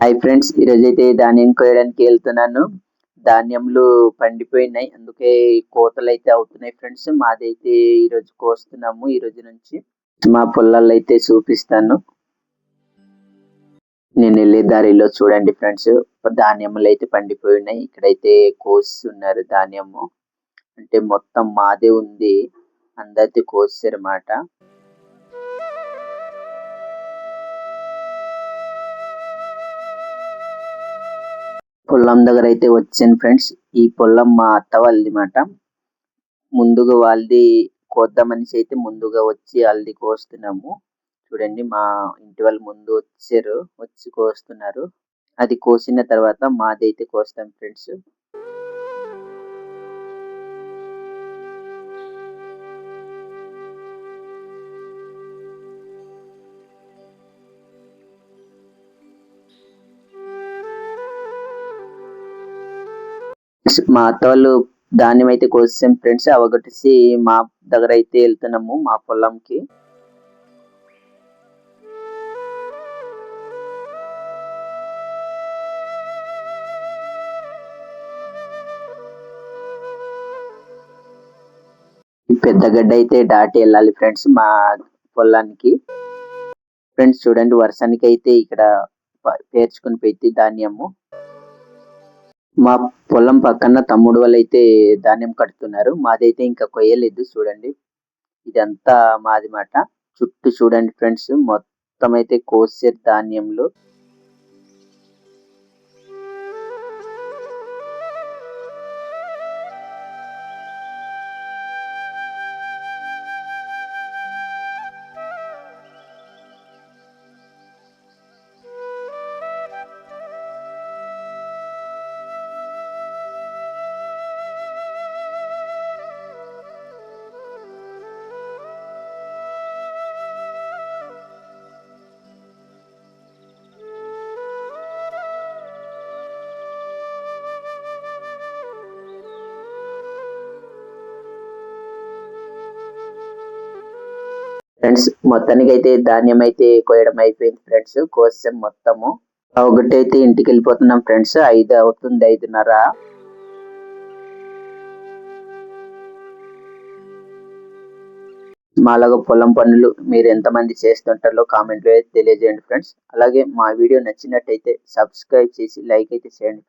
Hi friends ఈరోజు అయితే ధాన్యం కోయడానికి వెళ్తున్నాను. ధాన్యంలు పండిపోయినాయి. అందుకే కోతలు అయితే అవుతున్నాయి ఫ్రెండ్స్ మాదైతే ఈరోజు కోస్తున్నాము. ఈ రోజు నుంచి మా పొలాల్లో అయితే చూపిస్తాను. నేను వెళ్ళే దారిలో చూడండి ఫ్రెండ్స్ ధాన్యములు అయితే పండిపోయి ఉన్నాయి ఇక్కడైతే కోస్తున్నారు ధాన్యము. అంటే మొత్తం మాదే ఉంది. అందరిది కోసారన్నమాట పొలం దగ్గర అయితే వచ్చాను ఫ్రెండ్స్. ఈ పొలం మా అత్త వాళ్ళది మాట. ముందుగా వాళ్ళది కోద్దామనేసి అయితే ముందుగా వచ్చి వాళ్ళది కోస్తున్నాము. చూడండి మా ఇంటి వాళ్ళు ముందు వచ్చారు వచ్చి కోస్తున్నారు. అది కోసిన తర్వాత మాది అయితే కోస్తాం ఫ్రెండ్స్. మా అత్త వాళ్ళు ధాన్యం అయితే కోసాం ఫ్రెండ్స్ అవగొట్టేసి మా దగ్గర అయితే వెళ్తున్నాము మా పొలంకి. పెద్ద గడ్డ అయితే దాటి వెళ్ళాలి ఫ్రెండ్స్ మా పొలానికి. ఫ్రెండ్స్ చూడండి వర్షానికి అయితే ఇక్కడ పేర్చుకుని పెట్టి ధాన్యము. మా పొలం పక్కన తమ్ముడు వాళ్ళు అయితే ధాన్యం కడుతున్నారు. మాదైతే ఇంకా కొయ్యలేదు చూడండి. ఇదంతా మాది మాట. చుట్టూ చూడండి ఫ్రెండ్స్ మొత్తం అయితే కోసే ధాన్యంలో ఫ్రెండ్స్ మొత్తానికి అయితే ధాన్యం అయితే కోయడం అయిపోయింది ఫ్రెండ్స్. కోసం మొత్తము. ఒకటి అయితే ఇంటికి వెళ్ళిపోతున్నాం ఫ్రెండ్స్. ఐదు అవుతుంది ఐదున్నర. మాలాగా పొలం పనులు మీరు ఎంతమంది చేస్తుంటారో కామెంట్లో తెలియజేయండి ఫ్రెండ్స్. అలాగే మా వీడియో నచ్చినట్టయితే సబ్స్క్రైబ్ చేసి లైక్ అయితే చేయండి.